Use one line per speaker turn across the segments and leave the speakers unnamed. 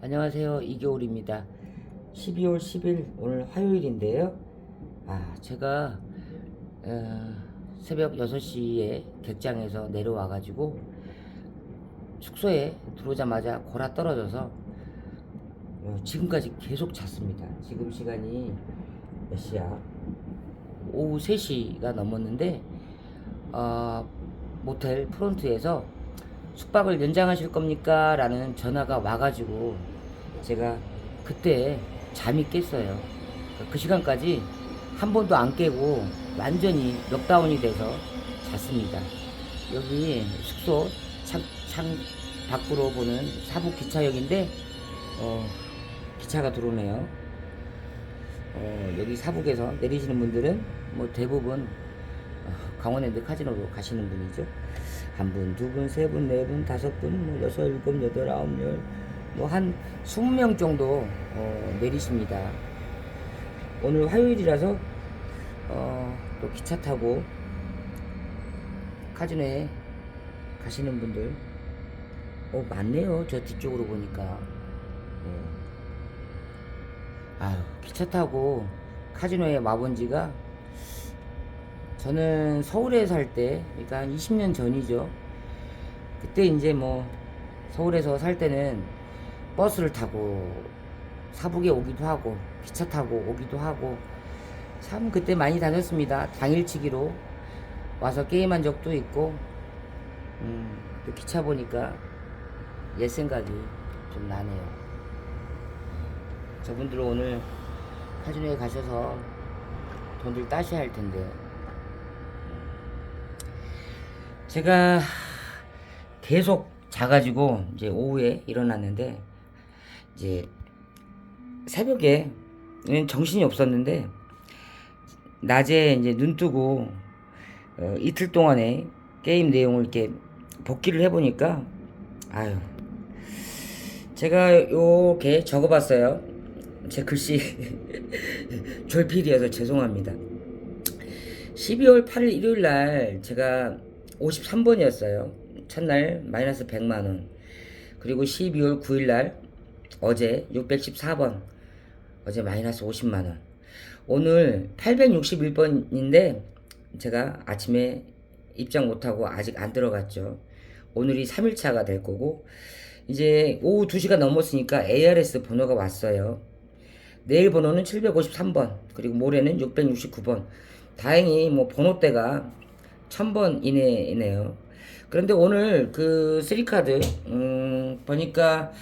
안녕하세요. 이겨울입니다. 12월 10일 오늘 화요일인데요. 아, 제가 어, 새벽 6시에 객장에서 내려와 가지고 숙소에 들어오자마자 골아 떨어져서 어, 지금까지 계속 잤습니다. 지금 시간이 몇 시야? 오후 3시가 넘었는데 어, 모텔 프론트에서 숙박을 연장하실 겁니까? 라는 전화가 와가지고 제가 그때 잠이 깼어요. 그 시간까지 한 번도 안 깨고 완전히 넉다운이 돼서 잤습니다. 여기 숙소 창, 창 밖으로 보는 사부 기차역인데 어, 기차가 들어오네요. 어, 여기 사북에서 내리시는 분들은 뭐 대부분 어, 강원랜드 카지노로 가시는 분이죠. 한 분, 두 분, 세 분, 네 분, 다섯 분, 뭐 여섯, 일곱, 여덟, 아홉, 열, 뭐한 20명 정도 어, 내리십니다. 오늘 화요일이라서 어, 또 기차 타고 카지노에 가시는 분들 어 많네요. 저 뒤쪽으로 보니까. 예. 아유, 기차 타고 카지노에 와본 지가 저는 서울에 살 때, 그러니까 한 20년 전이죠. 그때 이제 뭐 서울에서 살 때는 버스를 타고 사북에 오기도 하고 기차 타고 오기도 하고 참 그때 많이 다녔습니다. 당일치기로 와서 게임한 적도 있고, 음, 또 기차 보니까 옛 생각이 좀 나네요. 저분들 오늘 카지노에 가셔서 돈들 따셔야 할 텐데. 제가 계속 자가지고 이제 오후에 일어났는데 이제 새벽에 정신이 없었는데 낮에 이제 눈 뜨고 어, 이틀 동안에 게임 내용을 이렇게 복기를 해보니까 아유 제가 요렇게 적어봤어요. 제 글씨 졸필이어서 죄송합니다. 12월 8일 일요일 날 제가 53번이었어요. 첫날 마이너스 100만원. 그리고 12월 9일 날 어제 614번. 어제 마이너스 50만원. 오늘 861번인데 제가 아침에 입장 못하고 아직 안 들어갔죠. 오늘이 3일차가 될 거고 이제 오후 2시가 넘었으니까 ARS 번호가 왔어요. 내일 번호는 753번 그리고 모레는 669번 다행히 뭐 번호대가 1000번 이내이네요. 그런데 오늘 그 3카드 음 보니까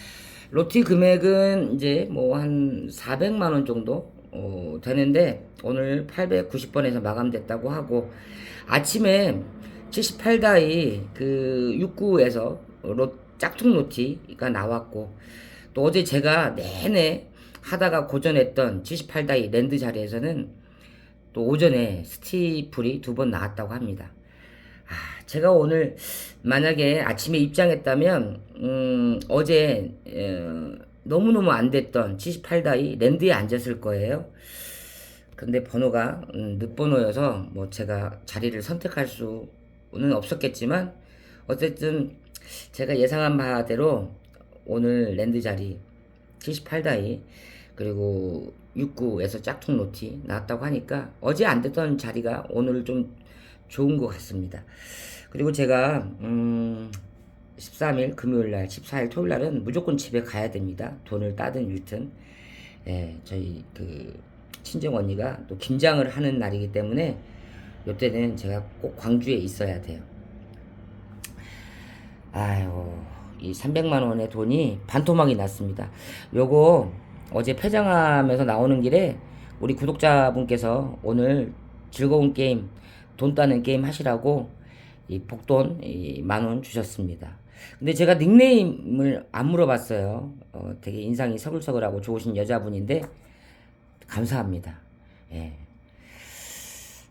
로티 금액은 이제 뭐 한 400만 원 정도 어, 되는데 오늘 890번에서 마감됐다고 하고 아침에 78다이 그 69에서 로, 짝퉁 로티가 나왔고 또 어제 제가 내내 하다가 고전했던 78다이 랜드 자리에서는 또 오전에 스티플이 두 번 나왔다고 합니다. 아, 제가 오늘 만약에 아침에 입장했다면 음, 어제 어, 너무너무 안 됐던 78다이 랜드에 앉았을 거예요. 근데 번호가 음, 늦번호여서 뭐 제가 자리를 선택할 수는 없었겠지만 어쨌든 제가 예상한 바대로 오늘 랜드 자리 78다이 그리고 69에서 짝퉁 노티 나왔다고 하니까 어제 안 됐던 자리가 오늘 좀 좋은 것 같습니다. 그리고 제가 음 13일 금요일 날, 14일 토요일 날은 무조건 집에 가야 됩니다. 돈을 따든 일든 예, 저희 그 친정 언니가 또 김장을 하는 날이기 때문에 이때는 제가 꼭 광주에 있어야 돼요. 아유, 이 300만 원의 돈이 반토막이 났습니다. 요거 어제 폐장하면서 나오는 길에 우리 구독자분께서 오늘 즐거운 게임, 돈 따는 게임 하시라고 이 복돈 만원 주셨습니다. 근데 제가 닉네임을 안 물어봤어요. 어, 되게 인상이 서글서글하고 좋으신 여자분인데 감사합니다. 예.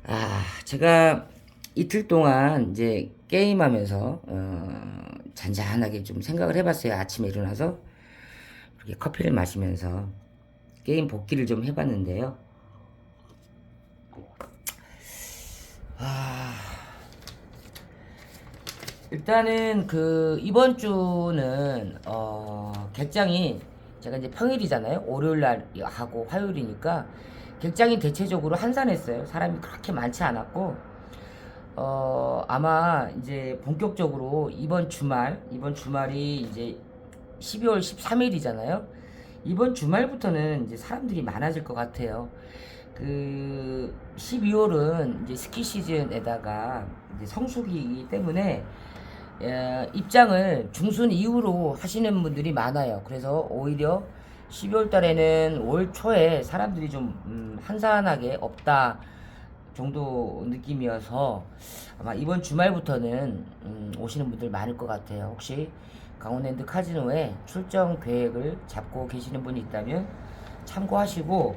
아, 제가 이틀 동안 이제 게임하면서 어, 잔잔하게 좀 생각을 해봤어요. 아침에 일어나서 커피를 마시면서 게임 복귀를 좀 해봤는데요. 아, 일단은 그 이번 주는 어, 객장이 제가 이제 평일이잖아요. 월요일 날 하고 화요일이니까 굉장히 대체적으로 한산했어요. 사람이 그렇게 많지 않았고 어 아마 이제 본격적으로 이번 주말 이번 주말이 이제 12월 13일이잖아요. 이번 주말부터는 이제 사람들이 많아질 것 같아요. 그 12월은 이제 스키 시즌에다가 이제 성수기이기 때문에 예, 입장을 중순 이후로 하시는 분들이 많아요. 그래서 오히려 12월 달에는 올 초에 사람들이 좀 음, 한산하게 없다 정도 느낌이어서 아마 이번 주말부터는 음, 오시는 분들 많을 것 같아요. 혹시 강원랜드 카지노에 출정 계획을 잡고 계시는 분이 있다면 참고하시고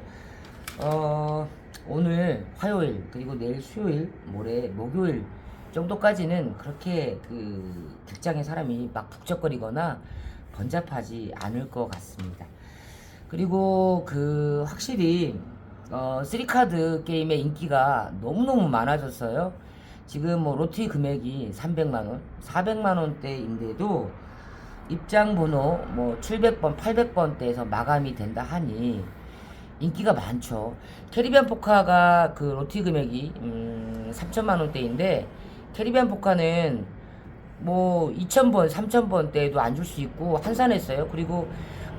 어, 오늘 화요일 그리고 내일 수요일 모레 목요일 정도까지는 그렇게 그 극장에 사람이 막 북적거리거나 번잡하지 않을 것 같습니다. 그리고 그 확실히 어, 3카드 게임의 인기가 너무너무 많아졌어요. 지금 뭐 로티 금액이 300만원, 400만원대인데도 입장 번호 뭐 700번, 800번대에서 마감이 된다 하니 인기가 많죠. 캐리비안 포카가 그 로티 금액이 음, 3천만 원대인데 캐리비안 포카는 뭐 2,000번, 3,000번 대에도 앉을 수 있고 한산했어요. 그리고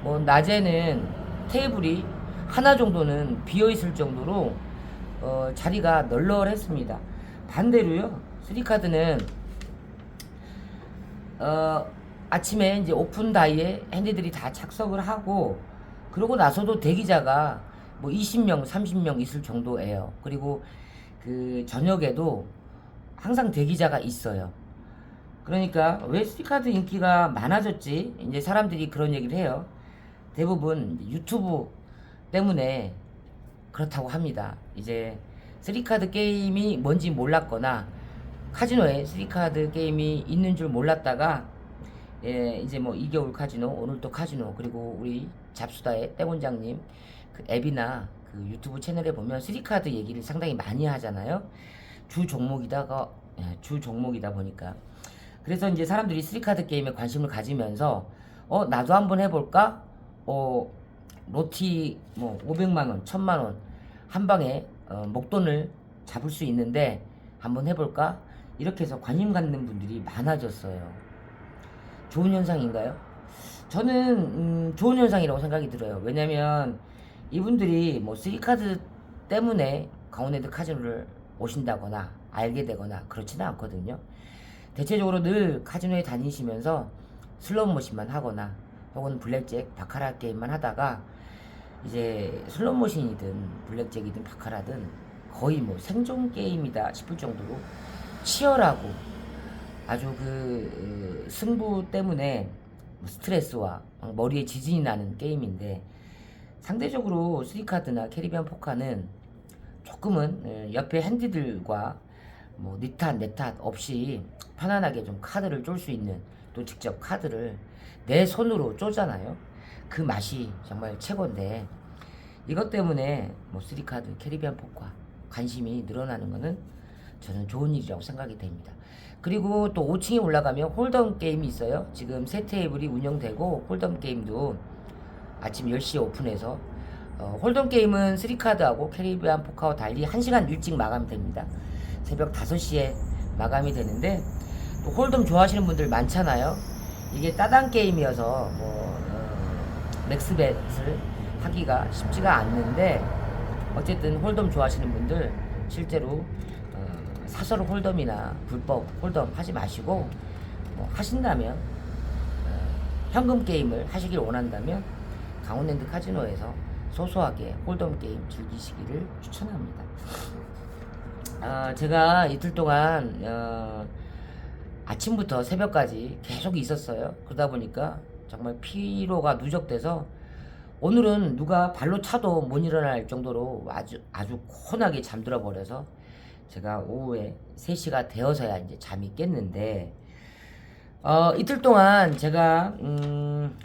뭐 낮에는 테이블이 하나 정도는 비어 있을 정도로 어, 자리가 널널했습니다. 반대로요. 3카드는 어, 아침에 이제 오픈 다이에 핸디들이 다 착석을 하고 그러고 나서도 대기자가 뭐 20명, 30명 있을 정도예요. 그리고 그 저녁에도 항상 대기자가 있어요. 그러니까 왜 스리카드 인기가 많아졌지? 이제 사람들이 그런 얘기를 해요. 대부분 유튜브 때문에 그렇다고 합니다. 이제 스리카드 게임이 뭔지 몰랐거나 카지노에 스리카드 게임이 있는 줄 몰랐다가 예, 이제 뭐 2개월 카지노, 오늘 또 카지노, 그리고 우리 잡수다의 땡 원장님 그 앱이나 그 유튜브 채널에 보면 스리카드 얘기를 상당히 많이 하잖아요. 주 종목이다가 예, 주 종목이다 보니까 그래서 이제 사람들이 스리카드 게임에 관심을 가지면서 어 나도 한번 해볼까? 어 로티 뭐 500만 원, 1000만 원 한 방에 어, 목돈을 잡을 수 있는데 한번 해볼까? 이렇게 해서 관심 갖는 분들이 많아졌어요. 좋은 현상인가요? 저는 음, 좋은 현상이라고 생각이 들어요. 왜냐면 이분들이 뭐 쓰리카드 때문에 강원랜드 카지노를 오신다거나 알게 되거나 그렇지는 않거든요. 대체적으로 늘 카지노에 다니시면서 슬롯 머신만 하거나 혹은 블랙잭, 바카라 게임만 하다가 이제 슬롯 머신이든 블랙잭이든 바카라든 거의 뭐 생존 게임이다 싶을 정도로 치열하고 아주 그 어, 승부 때문에 뭐 스트레스와 막 머리에 지진이 나는 게임인데 상대적으로 스리카드나 캐리비안 포카는 조금은 어, 옆에 핸디들과 뭐 니탓 내탓 없이 편안하게 좀 카드를 쫄 수 있는 또 직접 카드를 내 손으로 쪼잖아요. 그 맛이 정말 최고인데 이것 때문에 뭐 스리카드 캐리비안 포카 관심이 늘어나는 것은 저는 좋은 일이라고 생각이 됩니다. 그리고 또 5층에 올라가면 홀덤 게임이 있어요. 지금 세 테이블이 운영되고 홀덤 게임도 아침 10시에 오픈해서 어, 홀덤 게임은 3카드하고 캐리비안 포카와 달리 1시간 일찍 마감이 됩니다. 새벽 5시에 마감이 되는데 또 홀덤 좋아하시는 분들 많잖아요. 이게 따당 게임이어서 뭐 어, 맥스벳을 하기가 쉽지가 않는데 어쨌든 홀덤 좋아하시는 분들 실제로 어, 사설 홀덤이나 불법 홀덤 하지 마시고 뭐 하신다면 어, 현금 게임을 하시길 원한다면 강원랜드 카지노에서 소소하게 홀덤 게임 즐기시기를 추천합니다. 아, 제가 이틀 동안 어, 아침부터 새벽까지 계속 있었어요. 그러다 보니까 정말 피로가 누적돼서 오늘은 누가 발로 차도 못 일어날 정도로 아주 아주 곤하게 잠들어 버려서 제가 오후에 3시가 되어서야 이제 잠이 깼는데 어, 이틀 동안 제가 음,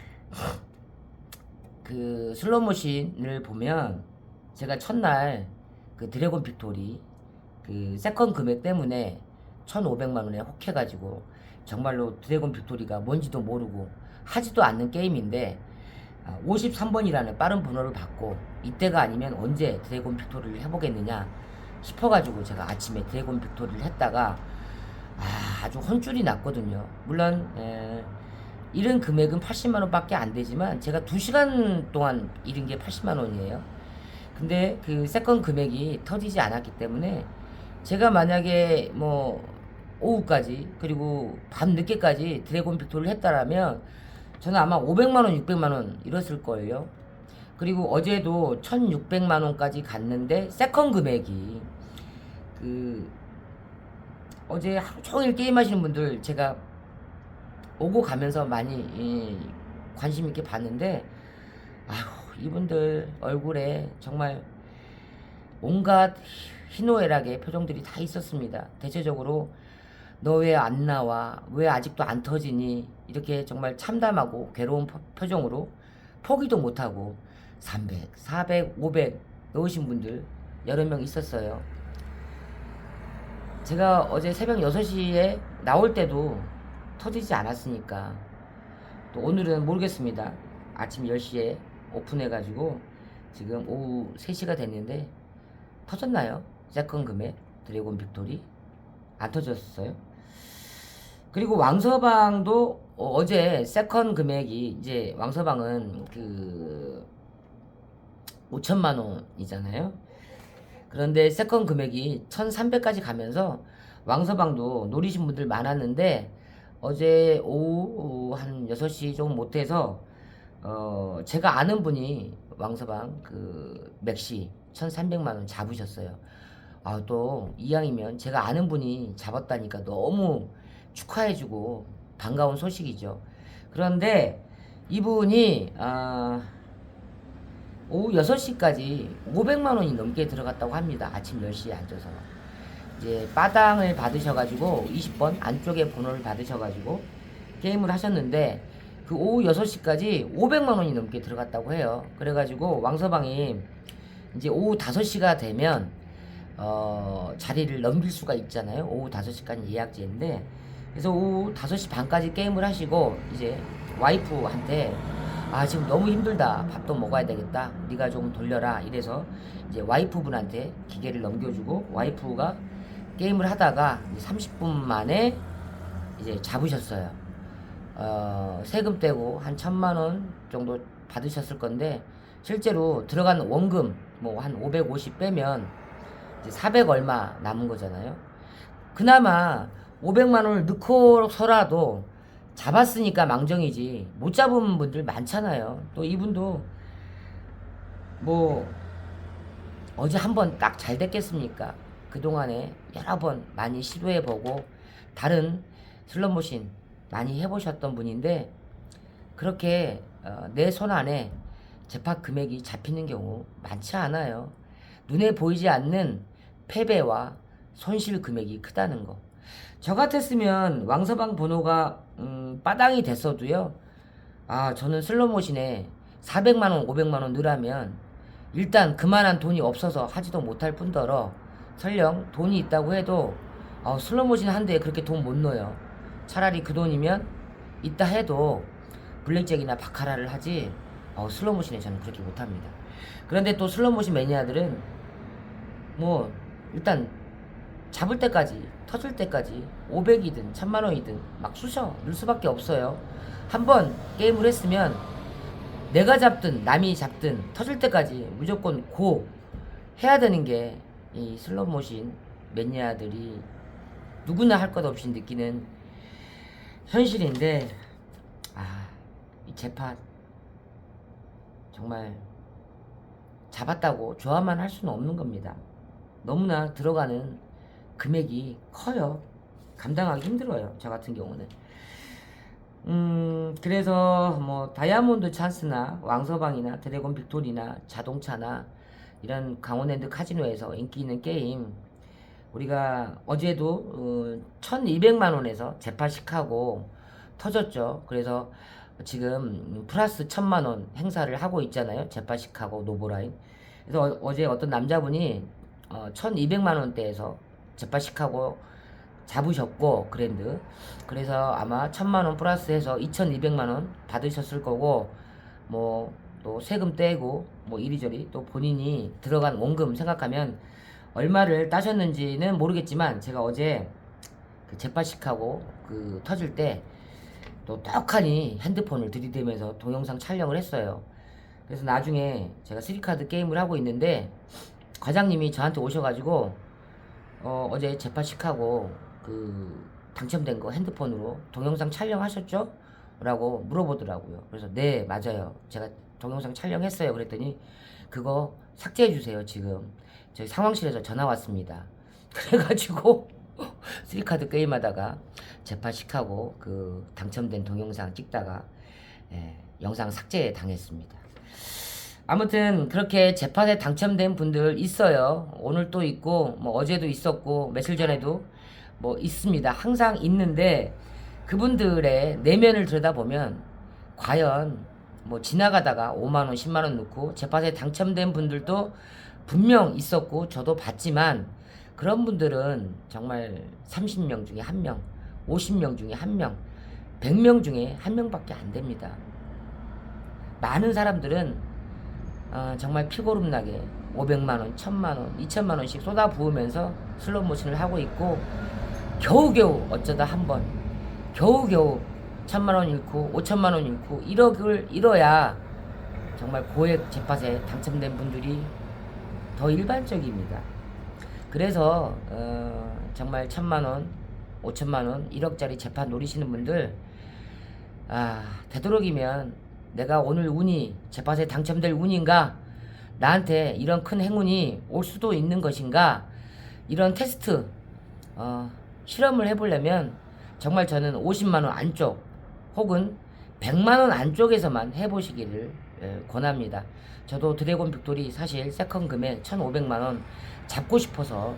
그 슬로모신을 보면 제가 첫날 그 드래곤 빅토리 그 세컨 금액 때문에 1,500만 원에 혹해 가지고 정말로 드래곤 빅토리가 뭔지도 모르고 하지도 않는 게임인데 53번이라는 빠른 번호를 받고 이때가 아니면 언제 드래곤 빅토리를 해보겠느냐 싶어가지고 제가 아침에 드래곤 빅토리를 했다가 아, 아주 혼쭐이 났거든요. 물론 에, 잃은 금액은 80만 원밖에 안 되지만 제가 2시간 동안 잃은 게 80만 원이에요. 근데 그 세컨 금액이 터지지 않았기 때문에 제가 만약에 뭐 오후까지 그리고 밤 늦게까지 드래곤 빅토리를 했다라면 저는 아마 500만 원, 600만 원 잃었을 거예요. 그리고 어제도 1,600만 원까지 갔는데 세컨 금액이 그 어제 하루 종일 게임 하시는 분들 제가 오고 가면서 많이 이, 관심 있게 봤는데 아휴 이분들 얼굴에 정말 온갖 희노애락의 표정들이 다 있었습니다. 대체적으로 너 왜 안 나와? 왜 아직도 안 터지니? 이렇게 정말 참담하고 괴로운 표- 표정으로 포기도 못하고 300, 400, 500 넣으신 분들 여러 명 있었어요. 제가 어제 새벽 6시에 나올 때도 터지지 않았으니까 또 오늘은 모르겠습니다. 아침 10시에 오픈해가지고 지금 오후 3시가 됐는데 터졌나요? 세컨 금액 드래곤 빅토리 안 터졌어요. 그리고 왕서방도 어, 어제 세컨 금액이 이제 왕서방은 그 5천만 원이잖아요. 그런데 세컨 금액이 1,300까지 가면서 왕서방도 노리신 분들 많았는데 어제 오후 한 6시 좀 못해서 어 제가 아는 분이 왕서방 그 맥시 1,300만 원 잡으셨어요. 아 또 이왕이면 제가 아는 분이 잡았다니까 너무 축하해주고 반가운 소식이죠. 그런데 이분이 아 오후 6시까지 500만 원이 넘게 들어갔다고 합니다. 아침 10시에 앉아서. 이제 빠당을 받으셔가지고 20번 안쪽에 번호를 받으셔가지고 게임을 하셨는데 그 오후 6시까지 500만 원이 넘게 들어갔다고 해요. 그래가지고 왕서방이 이제 오후 5시가 되면 어, 자리를 넘길 수가 있잖아요. 오후 5시까지 예약제인데 그래서 오후 5시 반까지 게임을 하시고 이제 와이프한테 아 지금 너무 힘들다. 밥도 먹어야 되겠다. 네가 좀 돌려라. 이래서 이제 와이프분한테 기계를 넘겨주고 와이프가 게임을 하다가 이제 30분 만에 이제 잡으셨어요. 어, 세금 떼고 한 천만 원 정도 받으셨을 건데 실제로 들어간 원금 뭐 한 550 빼면 이제 400 얼마 남은 거잖아요. 그나마 500만 원을 넣고서라도 잡았으니까 망정이지 못 잡은 분들 많잖아요. 또 이분도 뭐 어제 한 번 딱 잘 됐겠습니까? 그동안에 여러 번 많이 시도해보고 다른 슬롯머신 많이 해보셨던 분인데 그렇게 어, 내손 안에 재판 금액이 잡히는 경우 많지 않아요. 눈에 보이지 않는 패배와 손실 금액이 크다는 거. 저 같았으면 왕서방 번호가 음, 빠당이 됐어도요. 아 저는 슬로모신에 400만원 500만원 넣으라면 일단 그만한 돈이 없어서 하지도 못할 뿐더러 설령 돈이 있다고 해도 어, 슬로모신 한 대에 그렇게 돈 못 넣어요. 차라리 그 돈이면 있다 해도 블랙잭이나 바카라를 하지 어, 슬로모신에 저는 그렇게 못합니다. 그런데 또 슬로모신 매니아들은 뭐 일단 잡을 때까지 터질 때까지 500이든 1000만원이든 막 쑤셔 넣을 수밖에 없어요. 한번 게임을 했으면 내가 잡든 남이 잡든 터질 때까지 무조건 고 해야 되는 게 이 슬롯모신 매니아들이 누구나 할 것 없이 느끼는 현실인데 아 이 재판 정말 잡았다고 좋아만 할 수는 없는 겁니다. 너무나 들어가는 금액이 커요. 감당하기 힘들어요. 저 같은 경우는. 음, 그래서 뭐 다이아몬드 찬스나 왕서방이나 드래곤 빅토리나 자동차나 이런 강원랜드 카지노에서 인기 있는 게임 우리가 어제도 어, 1200만 원에서 재파식하고 터졌죠. 그래서 지금 플러스 1000만 원 행사를 하고 있잖아요. 재파식하고 노보라인. 그래서 어, 어제 어떤 남자분이 어, 1200만 원대에서 재빠식하고 잡으셨고 그랜드 그래서 아마 천만 원 플러스해서 2200만 원 받으셨을 거고 뭐 또 세금 떼고 뭐 이리저리 또 본인이 들어간 원금 생각하면 얼마를 따셨는지는 모르겠지만 제가 어제 그 재파식하고 그 터질 때 또 떡하니 핸드폰을 들이대면서 동영상 촬영을 했어요. 그래서 나중에 제가 스리카드 게임을 하고 있는데 과장님이 저한테 오셔가지고 어, 어제 재파식하고 그 당첨된 거 핸드폰으로 동영상 촬영하셨죠? 라고 물어보더라고요. 그래서 네 맞아요. 제가 동영상 촬영했어요. 그랬더니 그거 삭제해 주세요. 지금 저희 상황실에서 전화 왔습니다. 그래가지고 스리카드 게임하다가 재파식하고 그 당첨된 동영상 찍다가 예, 영상 삭제 당했습니다. 아무튼 그렇게 재판에 당첨된 분들 있어요. 오늘 또 있고 뭐 어제도 있었고 며칠 전에도 뭐 있습니다. 항상 있는데 그분들의 내면을 들여다보면 과연 뭐 지나가다가 5만 원, 10만 원 넣고 재판에 당첨된 분들도 분명 있었고 저도 봤지만 그런 분들은 정말 30명 중에 한 명, 50명 중에 한 명, 100명 중에 한 명밖에 안 됩니다. 많은 사람들은 어, 정말 피고름나게 500만 원, 1000만 원, 2000만 원씩 쏟아 부으면서 슬롯 모션을 하고 있고 겨우겨우 어쩌다 한 번 겨우겨우 1000만 원 잃고 5천만 원 잃고 1억을 잃어야 정말 고액 재팟에 당첨된 분들이 더 일반적입니다. 그래서 어, 정말 1000만 원, 5천만 원, 1억짜리 재판 노리시는 분들 아 되도록이면 내가 오늘 운이 재판에 당첨될 운인가 나한테 이런 큰 행운이 올 수도 있는 것인가 이런 테스트 어, 실험을 해보려면 정말 저는 50만 원 안쪽 혹은 100만 원 안쪽에서만 해보시기를 예, 권합니다. 저도 드래곤 빅토리 사실 세컨 금에 1,500만 원 잡고 싶어서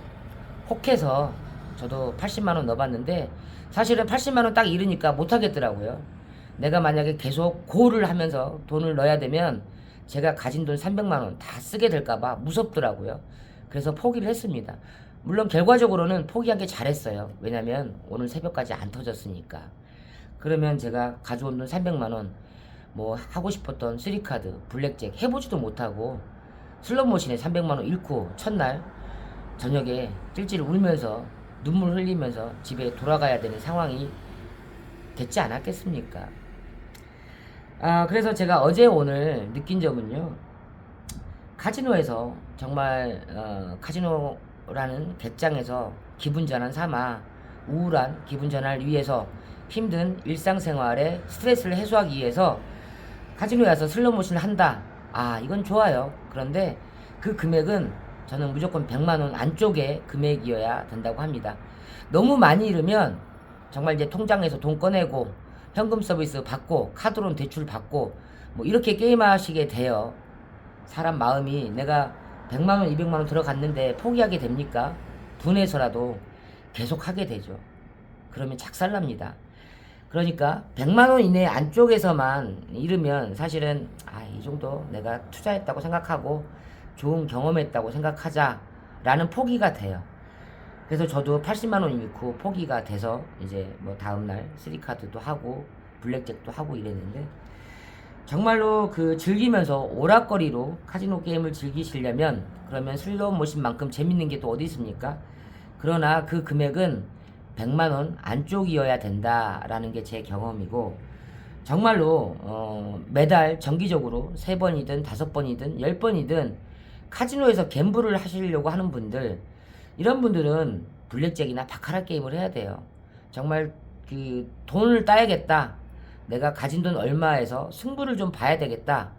혹해서 저도 80만 원 넣어봤는데 사실은 80만 원딱 잃으니까 못 하겠더라고요. 내가 만약에 계속 고를 하면서 돈을 넣어야 되면 제가 가진 돈 300만 원 다 쓰게 될까봐 무섭더라고요. 그래서 포기를 했습니다. 물론 결과적으로는 포기한 게 잘했어요. 왜냐면 오늘 새벽까지 안 터졌으니까. 그러면 제가 가져온 돈 300만 원, 뭐 하고 싶었던 쓰리카드, 블랙잭 해보지도 못하고 슬롯머신에 300만 원 잃고 첫날 저녁에 찔찔 울면서 눈물 흘리면서 집에 돌아가야 되는 상황이 됐지 않았겠습니까? 아, 그래서 제가 어제 오늘 느낀 점은요. 카지노에서 정말 어, 카지노라는 객장에서 기분 전환 삼아 우울한 기분 전환을 위해서 힘든 일상생활에 스트레스를 해소하기 위해서 카지노에 와서 슬로모션을 한다. 아, 이건 좋아요. 그런데 그 금액은 저는 무조건 100만 원 안쪽의 금액이어야 된다고 합니다. 너무 많이 잃으면 정말 이제 통장에서 돈 꺼내고 현금 서비스 받고 카드론 대출 받고 뭐 이렇게 게임하시게 돼요. 사람 마음이 내가 100만 원, 200만 원 들어갔는데 포기하게 됩니까? 분해서라도 계속 하게 되죠. 그러면 착살납니다. 그러니까 100만 원 이내 안쪽에서만 잃으면 사실은 아, 이 정도 내가 투자했다고 생각하고 좋은 경험했다고 생각하자라는 포기가 돼요. 그래서 저도 80만 원 잃고 포기가 돼서 이제 뭐 다음날 쓰리카드도 하고 블랙잭도 하고 이랬는데 정말로 그 즐기면서 오락거리로 카지노 게임을 즐기시려면 그러면 슬롯 모신만큼 재밌는 게 또 어디 있습니까? 그러나 그 금액은 100만 원 안쪽이어야 된다라는 게 제 경험이고 정말로 어, 매달 정기적으로 세 번이든 다섯 번이든 열 번이든 카지노에서 갬블을 하시려고 하는 분들 이런 분들은 블랙잭이나 바카라 게임을 해야 돼요. 정말 그 돈을 따야겠다. 내가 가진 돈 얼마에서 승부를 좀 봐야 되겠다.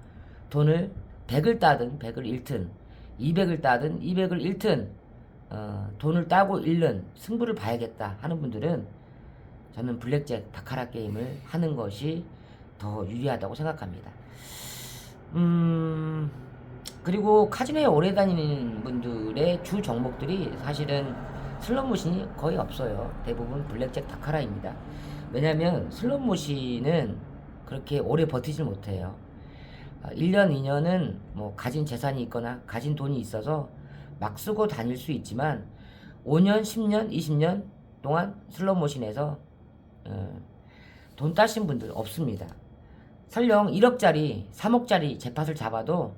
돈을 100을 따든 100을 잃든 200을 따든 200을 잃든 어, 돈을 따고 잃는 승부를 봐야겠다 하는 분들은 저는 블랙잭 바카라 게임을 하는 것이 더 유리하다고 생각합니다. 음, 그리고 카지노에 오래 다니는 분들의 주 종목들이 사실은 슬롯머신이 거의 없어요. 대부분 블랙잭 바카라입니다. 왜냐면 슬롯머신은 그렇게 오래 버티질 못해요. 1년, 2년은 뭐 가진 재산이 있거나 가진 돈이 있어서 막 쓰고 다닐 수 있지만 5년, 10년, 20년 동안 슬롯머신에서 어, 돈 따신 분들 없습니다. 설령 1억짜리, 3억짜리 재팟을 잡아도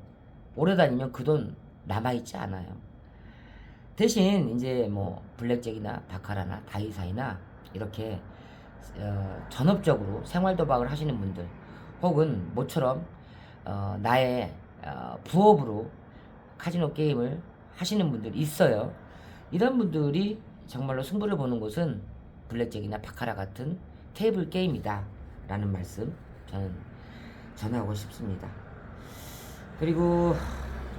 오래 다니면 그 돈 남아있지 않아요. 대신 이제 뭐 블랙잭이나 바카라나 다이사이나 이렇게 어, 전업적으로 생활 도박을 하시는 분들 혹은 모처럼 어, 나의 어, 부업으로 카지노 게임을 하시는 분들 있어요. 이런 분들이 정말로 승부를 보는 곳은 블랙잭이나 바카라 같은 테이블 게임이다 라는 말씀 저는 전하고 싶습니다. 그리고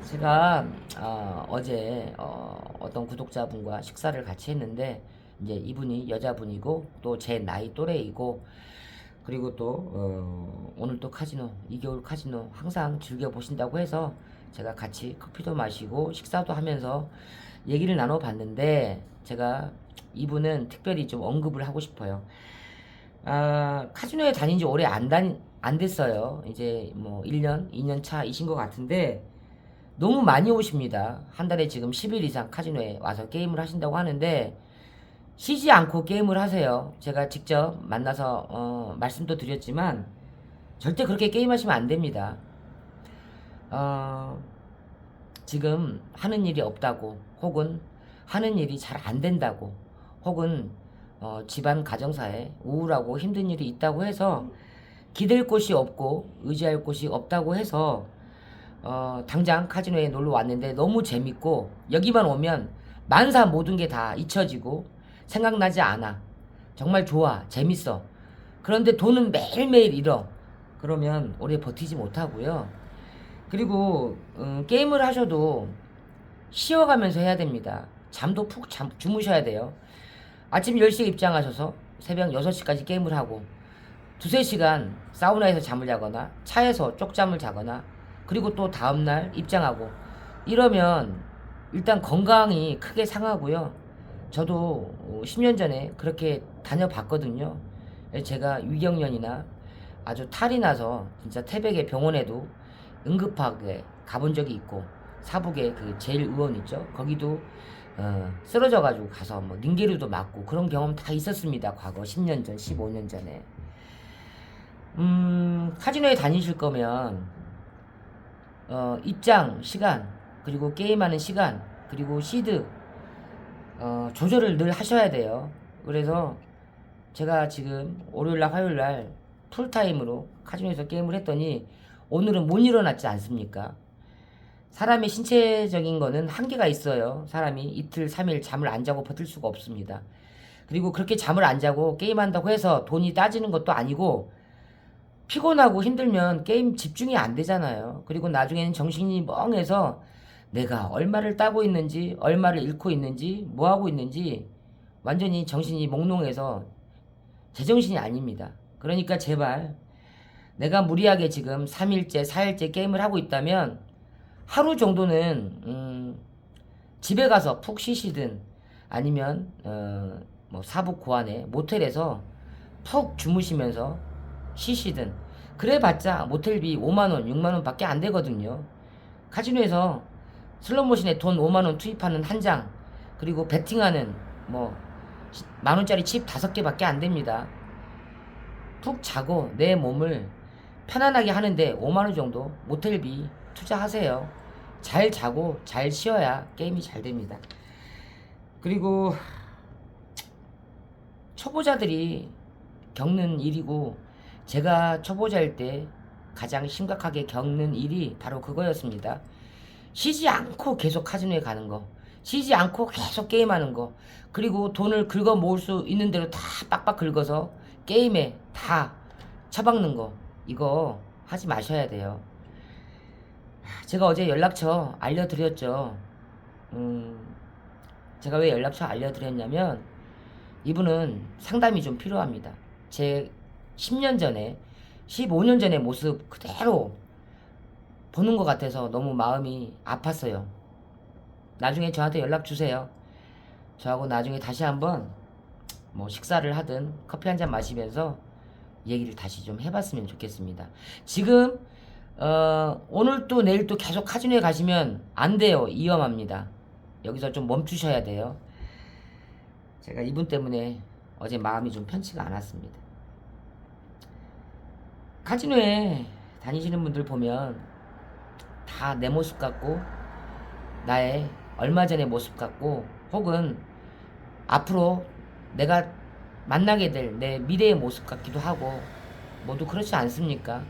제가 어, 어제 어, 어떤 구독자분과 식사를 같이 했는데 이제 이분이 여자분이고 또 제 나이 또래이고 그리고 또 어, 오늘 또 카지노 2개월 카지노 항상 즐겨 보신다고 해서 제가 같이 커피도 마시고 식사도 하면서 얘기를 나눠 봤는데 제가 이분은 특별히 좀 언급을 하고 싶어요. 아, 카지노에 다닌 지 오래 안, 다니, 안 됐어요. 이제 뭐 1년, 2년 차이신 것 같은데 너무 많이 오십니다. 한 달에 지금 10일 이상 카지노에 와서 게임을 하신다고 하는데 쉬지 않고 게임을 하세요. 제가 직접 만나서 어, 말씀도 드렸지만 절대 그렇게 게임하시면 안 됩니다. 어, 지금 하는 일이 없다고 혹은 하는 일이 잘 안 된다고 혹은 어, 집안 가정사에 우울하고 힘든 일이 있다고 해서 기댈 곳이 없고 의지할 곳이 없다고 해서 어, 당장 카지노에 놀러 왔는데 너무 재밌고 여기만 오면 만사 모든 게 다 잊혀지고 생각나지 않아. 정말 좋아. 재밌어. 그런데 돈은 매일매일 잃어. 그러면 오래 버티지 못하고요. 그리고 음, 게임을 하셔도 쉬어가면서 해야 됩니다. 잠도 푹 잠, 주무셔야 돼요. 아침 10시에 입장하셔서 새벽 6시까지 게임을 하고 두세 시간 사우나에서 잠을 자거나 차에서 쪽잠을 자거나 그리고 또 다음날 입장하고 이러면 일단 건강이 크게 상하고요. 저도 10년 전에 그렇게 다녀봤거든요. 제가 위경련이나 아주 탈이 나서 진짜 태백의 병원에도 응급하게 가본 적이 있고 사북에 그 제일 의원 있죠. 거기도 어, 쓰러져 가지고 가서 뭐 링게르도 맞고 그런 경험 다 있었습니다. 과거 10년 전, 15년 전에. 음, 카지노에 다니실 거면 어, 입장 시간 그리고 게임하는 시간 그리고 시드 어, 조절을 늘 하셔야 돼요. 그래서 제가 지금 월요일날 화요일날 풀타임으로 카지노에서 게임을 했더니 오늘은 못 일어났지 않습니까? 사람의 신체적인 거는 한계가 있어요. 사람이 이틀, 삼일 잠을 안 자고 버틸 수가 없습니다. 그리고 그렇게 잠을 안 자고 게임한다고 해서 돈이 따지는 것도 아니고 피곤하고 힘들면 게임 집중이 안 되잖아요. 그리고 나중에는 정신이 멍해서 내가 얼마를 따고 있는지, 얼마를 잃고 있는지, 뭐 하고 있는지 완전히 정신이 몽롱해서 제정신이 아닙니다. 그러니까 제발 내가 무리하게 지금 3일째, 4일째 게임을 하고 있다면 하루 정도는 음, 집에 가서 푹 쉬시든 아니면 어, 뭐 사북 고안에 모텔에서 푹 주무시면서 쉬시든 그래봤자 모텔비 5만원, 6만원 밖에 안 되거든요. 카지노에서 슬롯머신에 돈 5만원 투입하는 한 장, 그리고 베팅하는 뭐 만원짜리 칩 다섯 개밖에 안 됩니다. 푹 자고 내 몸을 편안하게 하는데 5만원 정도 모텔비 투자하세요. 잘 자고 잘 쉬어야 게임이 잘 됩니다. 그리고 초보자들이 겪는 일이고 제가 초보자일 때 가장 심각하게 겪는 일이 바로 그거였습니다. 쉬지 않고 계속 카지노에 가는 거. 쉬지 않고 계속 게임하는 거. 그리고 돈을 긁어 모을 수 있는 대로 다 빡빡 긁어서 게임에 다 처박는 거. 이거 하지 마셔야 돼요. 제가 어제 연락처 알려드렸죠. 음, 제가 왜 연락처 알려드렸냐면 이분은 상담이 좀 필요합니다. 제 10년 전에, 15년 전의 모습 그대로 보는 것 같아서 너무 마음이 아팠어요. 나중에 저한테 연락 주세요. 저하고 나중에 다시 한번 뭐 식사를 하든 커피 한 잔 마시면서 얘기를 다시 좀 해봤으면 좋겠습니다. 지금 어, 오늘 또 내일 또 계속 카지노에 가시면 안 돼요. 위험합니다. 여기서 좀 멈추셔야 돼요. 제가 이분 때문에 어제 마음이 좀 편치가 않았습니다. 카지노에 다니시는 분들 보면 다 내 모습 같고 나의 얼마 전의 모습 같고 혹은 앞으로 내가 만나게 될 내 미래의 모습 같기도 하고 모두 그렇지 않습니까?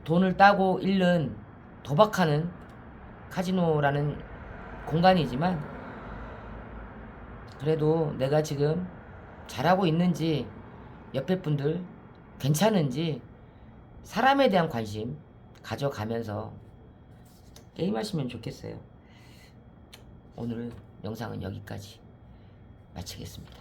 음, 돈을 따고 잃는 도박하는 카지노라는 공간이지만 그래도 내가 지금 잘하고 있는지 옆에 분들 괜찮은지 사람에 대한 관심 가져가면서 게임하시면 좋겠어요. 오늘 영상은 여기까지 마치겠습니다.